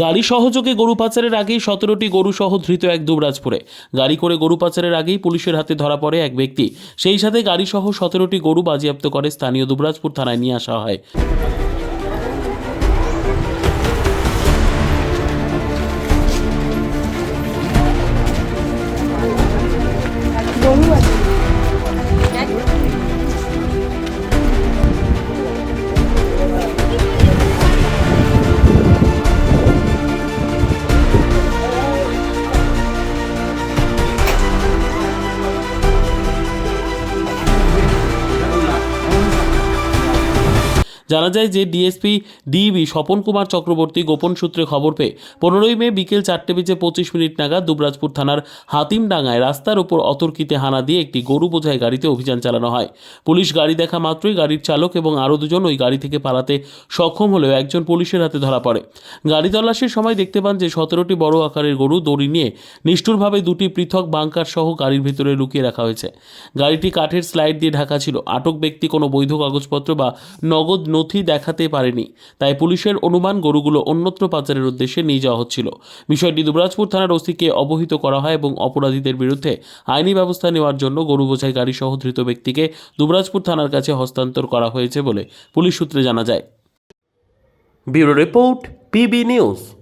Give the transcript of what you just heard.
গাড়ি সহযোগে গরু পাচারের আগেই সতেরোটি গরু সহ ধৃত এক দুবরাজপুরে। গাড়ি করে গরু পাচারের আগেই পুলিশের হাতে ধরা পড়ে এক ব্যক্তি। সেই সাথে গাড়ি সহ সতেরোটি গরু বাজেয়াপ্ত করে স্থানীয় দুবরাজপুর থানায় নিয়ে আসা হয়। জানা যায় যে ডিএসপি ডিবি স্বপন কুমার চক্রবর্তী গোপন সূত্রে খবর পেয়ে পনেরোই মে বিকেল চারটে বেজে পঁচিশ মিনিট নাগাদ দুবরাজপুর থানার হাতিমডাঙ্গায় রাস্তার উপর অতর্কিতে হানা দিয়ে একটি গরু বোঝাই গাড়িতে অভিযান চালানো হয়। পুলিশ গাড়ি দেখা মাত্রই গাড়ির চালক এবং আরও দুজন ওই গাড়ি থেকে পালাতে সক্ষম হলেও একজন পুলিশের হাতে ধরা পড়ে। গাড়ি তল্লাশির সময় দেখতে পান যে সতেরোটি বড় আকারের গরু দড়ি নিয়ে নিষ্ঠুরভাবে দুটি পৃথক বাংকার সহ গাড়ির ভিতরে লুকিয়ে রাখা হয়েছে। গাড়িটি কাঠের স্লাইড দিয়ে ঢাকা ছিল। আটক ব্যক্তি কোনো বৈধ কাগজপত্র বা নগদ নথি দেখাতে পারেনি। তাই পুলিশের অনুমান গরুগুলো অন্যত্র পাচারের উদ্দেশ্যে নিয়ে যাওয়া হচ্ছিল। বিষয়টি দুবরাজপুর থানার ওসিকে অবহিত করা হয় এবং অপরাধীদের বিরুদ্ধে আইনি ব্যবস্থা নেওয়ার জন্য গরু বোঝাই গাড়ি সহ ধৃত ব্যক্তিকে দুবরাজপুর থানার কাছে হস্তান্তর করা হয়েছে বলে পুলিশ সূত্রে জানা যায়। Bureau report, PB news.